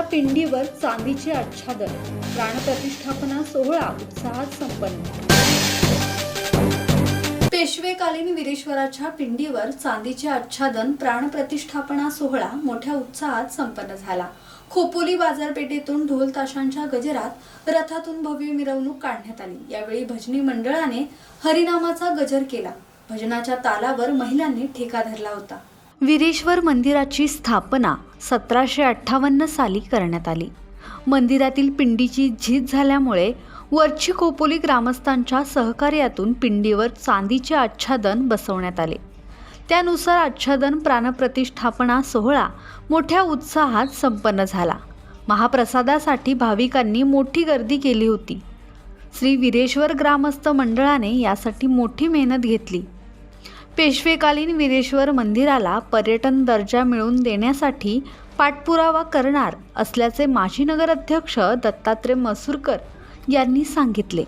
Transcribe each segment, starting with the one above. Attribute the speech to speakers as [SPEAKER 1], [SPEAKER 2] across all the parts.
[SPEAKER 1] पिंडीवर चांदीचे आच्छादन. प्राणप्रतिष्ठापना सोहळा उत्साहात संपन्न. पेशवेकालीन विरेश्वराच्या पिंडीवर चांदीचे आच्छादन प्राणप्रतिष्ठापना सोहळा मोठ्या उत्साहात संपन्न झाला. खोपोली बाजारपेठेतून ढोल ताशांच्या गजरात रथातून भव्य मिरवणूक काढण्यात आली. यावेळी भजनी मंडळाने हरिनामाचा गजर केला. भजनाच्या तालावर महिलांनी ठेका धरला होता. विरेश्वर मंदिराची स्थापना सतराशे अठ्ठावन्न साली करण्यात आली. मंदिरातील पिंडीची झीज झाल्यामुळे वरची खोपोली ग्रामस्थांच्या सहकार्यातून पिंडीवर चांदीचे आच्छादन बसवण्यात आले. त्यानुसार आच्छादन प्राणप्रतिष्ठापना सोहळा मोठ्या उत्साहात संपन्न झाला. महाप्रसादासाठी भाविकांनी मोठी गर्दी केली होती. श्री विरेश्वर ग्रामस्थ मंडळाने यासाठी मोठी मेहनत घेतली. पेशवेकालीन विरेश्वर मंदिराला पर्यटन दर्जा मिळवून देण्यासाठी पाठपुरावा करणार असल्याचे माजी नगर अध्यक्ष दत्तात्रय मसूरकर यांनी सांगितले.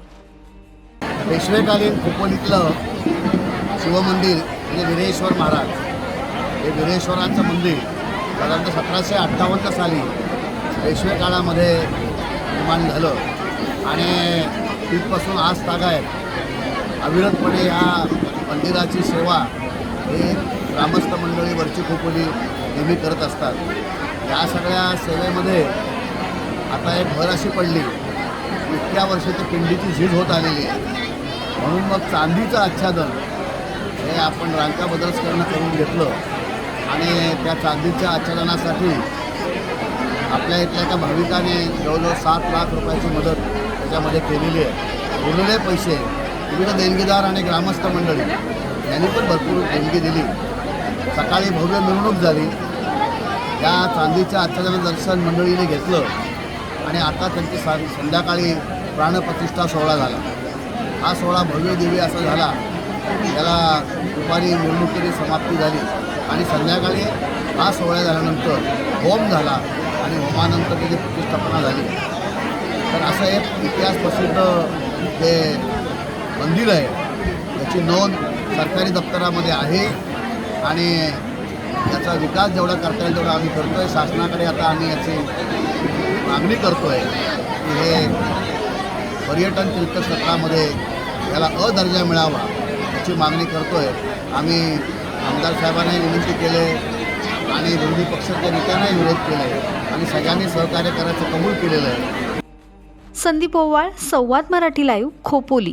[SPEAKER 2] पेशवेकालीन खोपोलीतलं शिवमंदिर म्हणजे विरेश्वर महाराज. हे विरेश्वरांचं मंदिर साधारणतः सतराशे अठ्ठावन्न साली पेशवे काळामध्ये निर्माण झालं. आणि तिथपासून आज तागायत अविरतपणे या मंदिराची सेवा हे ग्रामस्थ मंडळी वरची खोपोली नेहमी करत असतात. या सगळ्या सेवेमध्ये आता एक भर अशी पडली. इतक्या वर्षाची ती पिंडीची झीज होत आलेली आहे. म्हणून मग चांदीचं आच्छादन हे आपण रांका बदलस्करणं करून घेतलं. आणि त्या चांदीच्या आच्छादनासाठी आपल्या इथल्या एका भाविकाने जवळजवळ सात लाख रुपयाची मदत त्याच्यामध्ये केलेली आहे. उरलेले पैसे विविध देणगीदार आणि ग्रामस्थ मंडळी यांनी पण भरपूर देणगी दिली. सकाळी भव्य मिरवणूक झाली. या चांदीच्या आच्छादन दर्शन मंडळीने घेतलं आणि आता त्यांची सा संध्याकाळी प्राणप्रतिष्ठा सोहळा झाला. हा सोहळा भव्य दिव्य असा झाला. त्याला दुपारी मिरवणुकीने समाप्ती झाली आणि संध्याकाळी हा सोहळा झाल्यानंतर होम झाला आणि होमानंतर त्याची प्रतिष्ठापना झाली. तर असं एक इतिहास प्रसिद्ध ते मंदिर आहे. याची नोंद सरकारी दप्तरामध्ये आहे आणि याचा विकास जेवढा करता येईल तेवढा आम्ही करतो आहे शासनाकडे आता आम्ही याची मागणी करतो आहे की हे पर्यटन तीर्थक्षेत्रामध्ये याला अ दर्जा मिळावा याची मागणी करतो आहे आम्ही आमदार साहेबांनाही विनंती केले आणि विरोधी पक्षाच्या नेत्यांनाही विरोध केले आणि सगळ्यांनी सहकार्य करायचं कबूल केलेलं आहे.
[SPEAKER 1] संदीप ओवाळ संवाद मराठी लाईव्ह खोपोली.